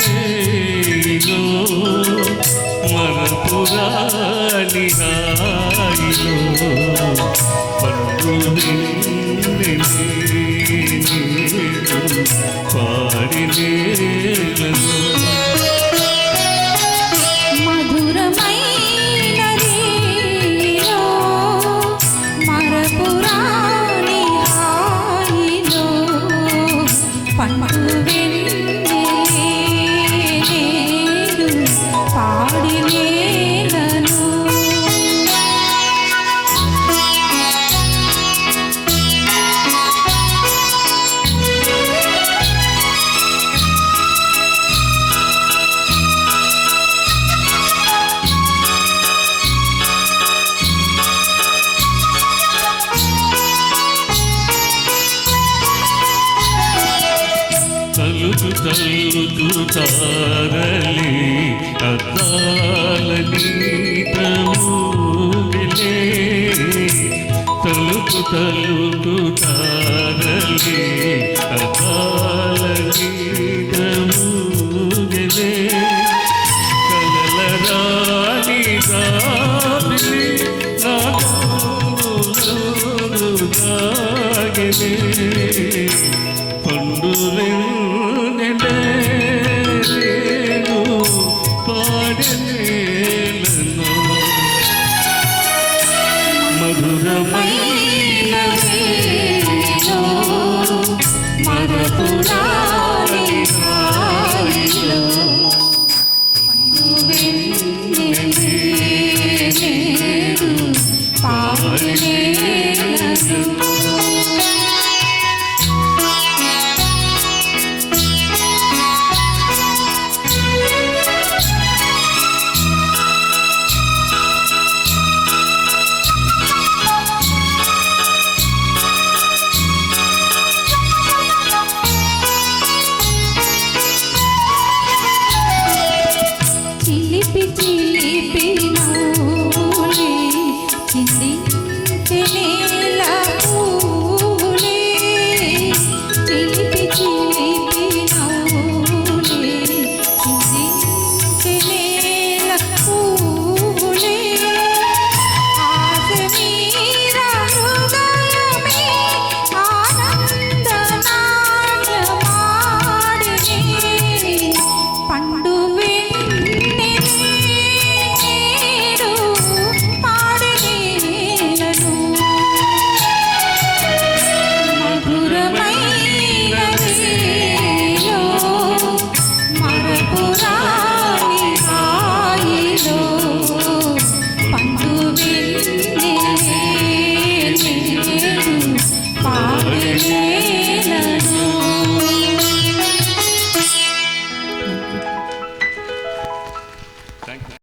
మధురమైనదేలో మరపురాని హాయిలో పండు నిన్నే. కళ్ళు తారలి అద్దాలని ప్రమూగిలే తలుపు తలుపు తారలి అద్దాలని ప్రమూగిలే కలల రాణి రాబిలి నాగలే పండులే mais. പണ്ട്